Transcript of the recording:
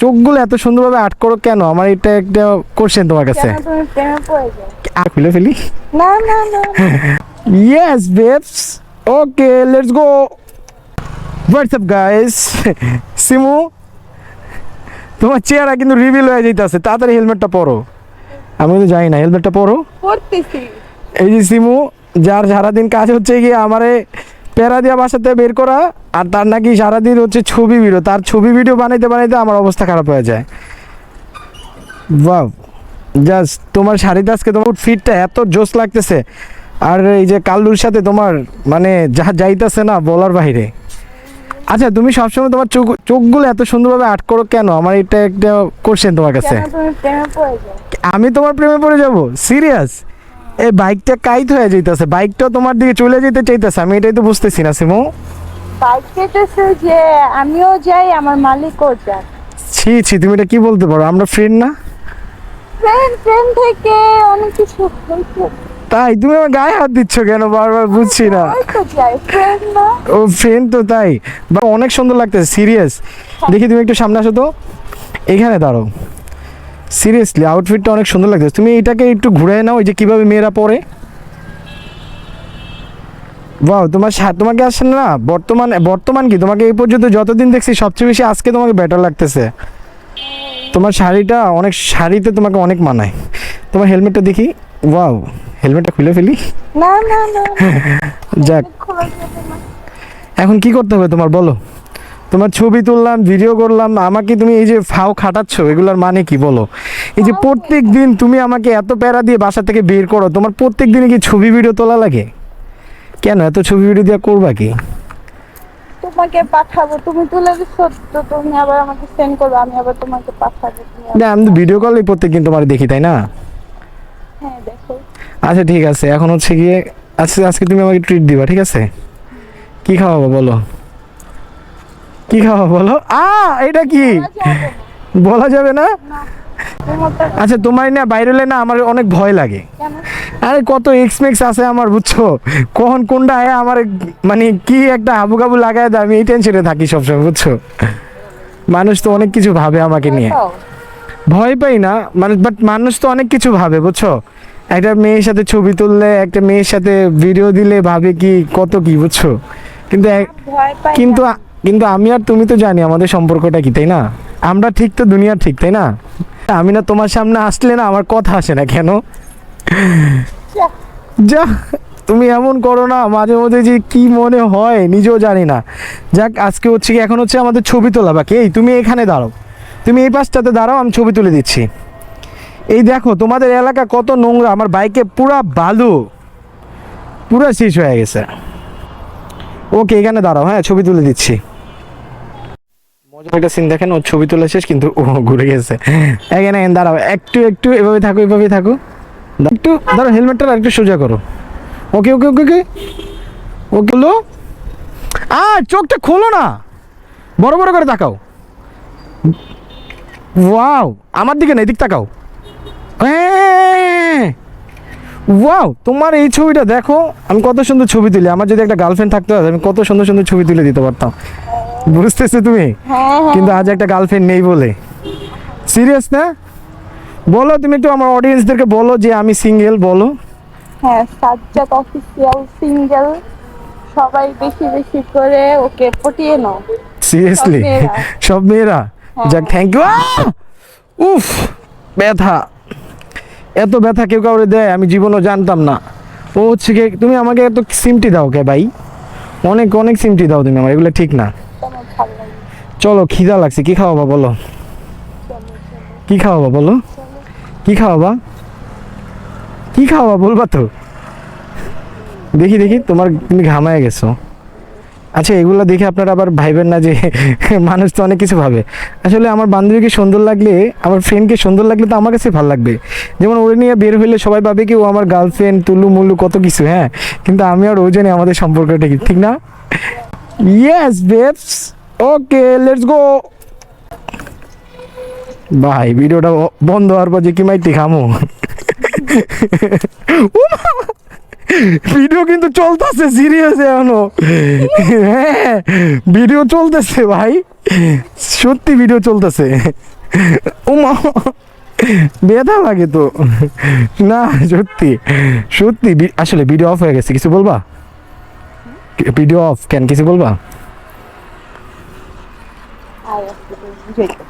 চোখগুলো এত সুন্দরভাবে আট করো কেন? আমার এটা একটা কোশ্চেন তোমার কাছে। খুলে ফেলি? না না না। Yes babes okay let's go WhatsApp guys Simu তোমার চেহারা কিন্তু রিভিল হয়ে যাইতেছে। তাড়াতাড়ি হেলমেটটা পরো। আমি তো জানি না হেলমেটটা পরো। এই যে সিমু যার সারাদিন কাজ হচ্ছে গিয়ে আমারে প্যারা দিয়া বাসাতে বের করা আর তার নাকি সারাদিন হচ্ছে ছবি ভিডিও। তার ছবি ভিডিও বানাইতে বানাইতে আমার অবস্থা খারাপ হয়ে যায়। বাহ জাস্ট তোমার শাড়িতে আজকে তোমার ফিটটা এত জোস লাগতেছে। আর এই যে কাল্লুর সাথে তোমার মানে যা যাইতেছে না বলার বাইরে। আচ্ছা তুমি সবসময় তোমার চোখ চোখগুলো এত সুন্দরভাবে আট করো কেন? আমার এটা একটা কোশ্চেন তোমার কাছে। আমি তোমার প্রেমে পড়ে যাব? সিরিয়াস এই বাইকটা কাইত হয়ে যাইতেছে বাইকটাও তোমার দিকে চলে যেতে চাইতেছে আমি এটাই তো বুঝতেছি না সিমু। বাইক যে আমিও যাই আমার মালিকও যায় ছি ছি তুমি এটা কি বলতে পারো? আমরা ফ্রেন্ড না? ট্রেন ট্রেন থেকে অনেক কিছু হয়েছে তাই? তুমি আমার গায়ে হাত দিচ্ছ কেন? বারবার বুঝছি না। ও ফ্রেন্ড তো তাই। বা অনেক সুন্দর লাগতেছে সিরিয়াস দেখি তুমি একটু সামনে আসো তো। এখানে দাঁড়ো সিরিয়াসলি আউটফিটটা অনেক সুন্দর লাগতেছে তুমি এটাকে একটু ঘুরে নাও ওই যে কীভাবে মেয়েরা পরে। বাহ তোমার তোমাকে আসলে না বর্তমান বর্তমান কি? তোমাকে এই পর্যন্ত যতদিন দেখছি সবচেয়ে বেশি আজকে তোমাকে বেটার লাগতেছে। তোমার শাড়িটা অনেক শাড়িতে তোমাকে অনেক মানায়। তোমার হেলমেটটা দেখি। ওয়াও হেলমেটটা খুলে ফেলি। না না না। যাক। এখন কি করতে হবে তোমার বলো। তোমার ছবি তুললাম ভিডিও করলাম আমাকে তুমি এই যে ফাও খাটাচ্ছ এগুলোর মানে কি বলো? এই যে প্রত্যেক দিন তুমি আমাকে এত প্যারা দিয়ে বাসা থেকে বের করো তোমার প্রত্যেক দিনে কি ছবি ভিডিও তোলা লাগে? কেন এত ছবি ভিডিও দিয়ে করবা কি? তোমাকে পাঠাবো তুমি তুলে দিচ্ছ তো তুমি আবার আমাকে সেন্ড করবে আমি আবার তোমাকে পাঠাবো না আমি তো ভিডিও তোমার দেখি তাই না? হ্যাঁ দেখো। আচ্ছা ঠিক আছে এখন হচ্ছে গিয়ে আজকে আজকে তুমি আমাকে ট্রিট দিবা ঠিক আছে? কি খাওয়াবো বলো? কি খাওয়াবো বলো? আ এটা কি? বলা যাবে না। আচ্ছা তোমার না বাইরে হলে না আমার অনেক ভয় লাগে। আরে কত এক্সমেক্স আছে আমার বুঝছ? কখন কোনটা আয় আমার মানে কি একটা হাবু কাবু লাগায় দেয় আমি এই টেনশনে থাকি সবসময় বুঝছ? মানুষ তো অনেক কিছু ভাবে আমাকে নিয়ে। ভয় পাই না মানে বাট মানুষ তো অনেক কিছু ভাবে বুঝছ? একটা মেয়ের সাথে ছবি তুললে একটা মেয়ের সাথে ভিডিও দিলে ভাবে কি কত কি বুঝছ? কিন্তু কিন্তু কিন্তু আমি আর তুমি তো জানি আমাদের সম্পর্কটা কি তাই না? আমরা ঠিক তো দুনিয়া ঠিক তাই না? আমি না তোমার সামনে আসলে না আমার কথা আসে না কেন? যা, তুমি এমন করো না মাঝে মধ্যে যে কি মনে হয় নিজেও জানি না। যাক আজকে হচ্ছে কি এখন হচ্ছে আমাদের ছবি তোলা বাকি। এই তুমি এখানে দাঁড়াও। তুমি এই পাশটাতে দাঁড়াও আমি ছবি তুলে দিচ্ছি। এই দেখো তোমাদের এলাকা কত নোংরা আমার বাইকে পুরা বালু। পুরা শেষ হয়ে গেছে। ওকে এখানে দাঁড়াও হ্যাঁ ছবি তুলে দিচ্ছি। মজার একটা সিন দেখেন ওর ছবি তোলা শেষ, কিন্তু ও ঘুরে গেছে। এখানে দাঁড়াও, একটু একটু, এভাবে থাকো এভাবে থাকো। একটু হেলমেটটা একটু সোজা করো। ওকে ওকে ওকে ওকে ওকে চোখটা খোলো না। বড় বড় করে তাকাও। ওয়াও আমার দিকে না, এদিক তাকাও। হ্যাঁ। ওয়াও তোমার এই ছবিটা দেখো, আমি কত সুন্দর ছবি তুলি। আমার যদি একটা গার্লফ্রেন্ড থাকতো, আমি কত সুন্দর সুন্দর ছবি তুলে দিতে পারতাম। বুঝতেছো তুমি? হ্যাঁ হ্যাঁ। কিন্তু আজ একটা গার্লফ্রেন্ড নেই বলে। সিরিয়াস না? বলো তুমি একটু আমার অডিয়েন্সদেরকে বলো যে আমি সিঙ্গেল বলো। হ্যাঁ সাজ্জাদ অফিসিয়াল সিঙ্গেল সবাই বেশি বেশি করে ওকে পটিয়ে নাও। সিরিয়াসলি সব মেয়েরা। যাক থ্যাংক ইউ উফ ব্যথা। এত ব্যথা কেউ কাউরে দেয় আমি জীবনও জানতাম না। ও হচ্ছে কি তুমি আমাকে এত সিমটি দাও কে ভাই? অনেক অনেক সিমটি দাও তুমি আমার এগুলো ঠিক না। চলো, খিদা লাগছে। কি খাওয়াবা বলো? কি খাওয়াবা বলো? কি খাওয়াবা? কি খাওয়াবা বলবা তো? দেখি দেখি, তোমার তুমি ঘামায় গেছো। আচ্ছা এগুলো দেখে আপনারা আবার ভাইবেন না যে মানুষ তো অনেক কিছু ভাবে। আসলে আমার বান্ধবীকে সুন্দর লাগলে, আমার ফ্রেন্ডকে সুন্দর লাগলে তো আমার কাছে ভালো লাগবে। যেমন ওরে নিয়ে বের হইলে সবাই ভাবে কি ও আমার গার্লফ্রেন্ড তুলু মুলু, কত কিছু হ্যাঁ? কিন্তু আমি আর ও জানি আমাদের সম্পর্কটা কি, ঠিক না? Yes babes okay let's go ভাই, ভিডিওটা বন্ধ হওয়ার পর যে কি মাইটি খামো? ভিডিও কিন্তু চলতেছে সিরিয়াস এখনও। হ্যাঁ ভিডিও চলতেছে ভাই। সত্যি ভিডিও চলতেছে। ও মা ব্যথা লাগে তো। না, সত্যি সত্যি আসলে ভিডিও অফ হয়ে গেছে, কিছু বলবা? ভিডিও অফ কেন কিছু বলবা? আর একটু বুঝাইতে